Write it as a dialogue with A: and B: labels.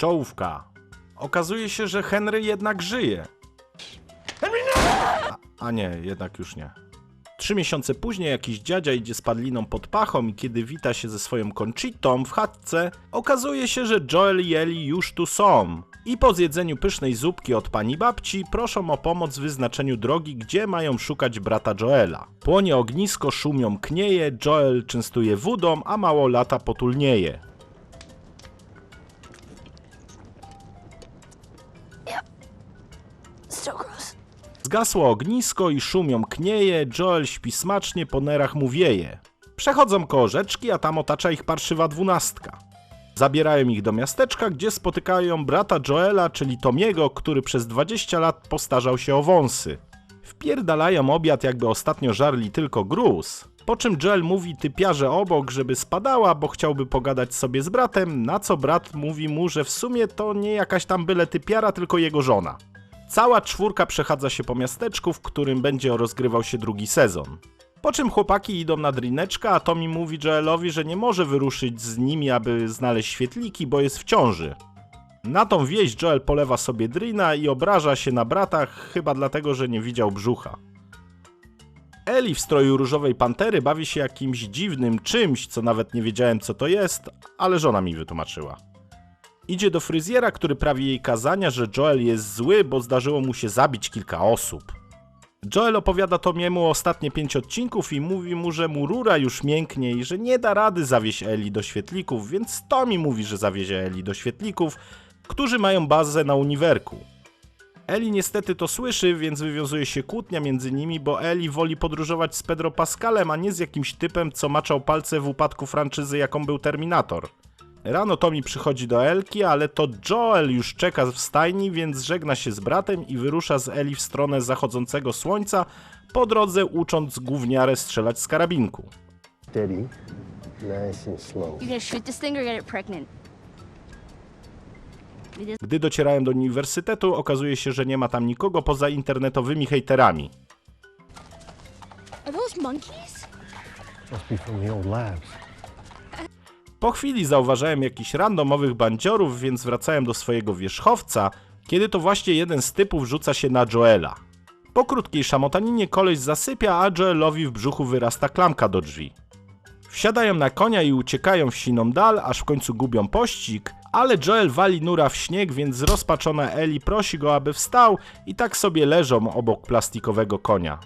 A: Czołówka. Okazuje się, że Henry jednak żyje. A, a nie, jednak już nie. Trzy miesiące później jakiś dziadzia idzie z padliną pod pachą i kiedy wita się ze swoją Conchitą w chatce, okazuje się, że Joel i Ellie już tu są. I po zjedzeniu pysznej zupki od pani babci proszą o pomoc w wyznaczeniu drogi, gdzie mają szukać brata Joela. Płonie ognisko, szumią knieje, Joel częstuje wódą, a mało lata potulnieje. Zgasło ognisko i szumią knieje, Joel śpi smacznie, po nerach mu wieje. Przechodzą koło rzeczki, a tam otacza ich parszywa dwunastka. Zabierają ich do miasteczka, gdzie spotykają brata Joela, czyli Tomiego, który przez 20 lat postarzał się o wąsy. Wpierdalają obiad, jakby ostatnio żarli tylko gruz. Po czym Joel mówi typiarze obok, żeby spadała, bo chciałby pogadać sobie z bratem, na co brat mówi mu, że w sumie to nie jakaś tam byle typiara, tylko jego żona. Cała czwórka przechadza się po miasteczku, w którym będzie rozgrywał się drugi sezon. Po czym chłopaki idą na drineczka, a Tommy mówi Joelowi, że nie może wyruszyć z nimi, aby znaleźć świetliki, bo jest w ciąży. Na tą wieść Joel polewa sobie drina i obraża się na bratach, chyba dlatego, że nie widział brzucha. Eli w stroju różowej pantery bawi się jakimś dziwnym czymś, co nawet nie wiedziałem co to jest, ale żona mi wytłumaczyła. Idzie do fryzjera, który prawi jej kazania, że Joel jest zły, bo zdarzyło mu się zabić kilka osób. Joel opowiada Tomiemu ostatnie pięć odcinków i mówi mu, że mu rura już mięknie i że nie da rady zawieźć Eli do świetlików, więc Tommy mówi, że zawiezie Eli do świetlików, którzy mają bazę na uniwerku. Eli niestety to słyszy, więc wywiązuje się kłótnia między nimi, bo Eli woli podróżować z Pedro Pascalem, a nie z jakimś typem, co maczał palce w upadku franczyzy, jaką był Terminator. Rano Tommy przychodzi do Elki, ale to Joel już czeka w stajni, więc żegna się z bratem i wyrusza z Eli w stronę zachodzącego słońca, po drodze ucząc gówniarę strzelać z karabinku.
B: Steady, nice and slow.
C: You gonna shoot this thing or get it pregnant?
A: Gdy docierają do uniwersytetu, okazuje się, że nie ma tam nikogo poza internetowymi hejterami.
C: Are those monkeys?
B: Must be from the old labs.
A: Po chwili zauważałem jakichś randomowych bandziorów, więc wracają do swojego wierzchowca, kiedy to właśnie jeden z typów rzuca się na Joela. Po krótkiej szamotaninie koleś zasypia, a Joelowi w brzuchu wyrasta klamka do drzwi. Wsiadają na konia i uciekają w siną dal, aż w końcu gubią pościg, ale Joel wali nura w śnieg, więc zrozpaczona Eli prosi go, aby wstał i tak sobie leżą obok plastikowego konia.